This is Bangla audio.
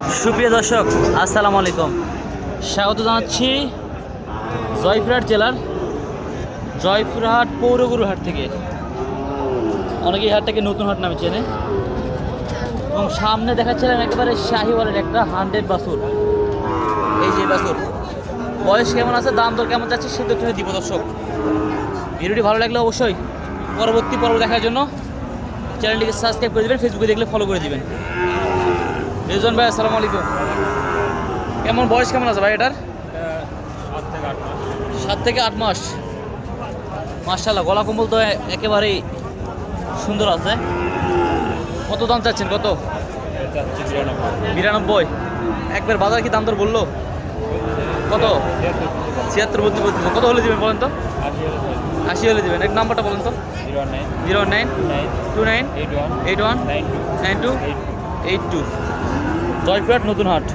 সুপ্রিয় দর্শক, আসসালামু আলাইকুম। স্বাগত জানাচ্ছি জয়পুরহাট জেলার জয়পুরহাট পৌরগুরুহাট থেকে। অনেকে এই হাটটাকে নতুন হাট নামে চেনে। এবং সামনে দেখাচ্ছিলাম একেবারে শাহিওয়ালের একটা হান্ড্রেড বাসুর এই যে বাসুর বয়স কেমন আছে, দাম দর কেমন যাচ্ছে, সে তথ্য দিব দর্শক। ভিডিওটি ভালো লাগলে অবশ্যই পরবর্তী পর্ব দেখার জন্য চ্যানেলটিকে সাবস্ক্রাইব করে দেবেন ফেসবুকে দেখলে ফলো করে দিবেন। রিজন ভাই আসসালামু আলাইকুম। কেমন বয়স কেমন আছে ভাই এটার? সাত থেকে আট মাস। মার্শাল্লাহ গলা কম্বল তো একেবারেই সুন্দর আছে। কত দাম চাচ্ছেন কত? বিরানব্বই। একবার বাজার কি দাম তোর বলল? কত? ছিয়াত্তর বলতে বলতেছে কত হলে দিবেন বলেন তো? আশি হলে দিবেন। এক নাম্বারটা বলেন তো? Zero nine. Zero nine. Two nine? Eight one. Nine two. Nine two. Eight two. Joypurhat নতুন হাট।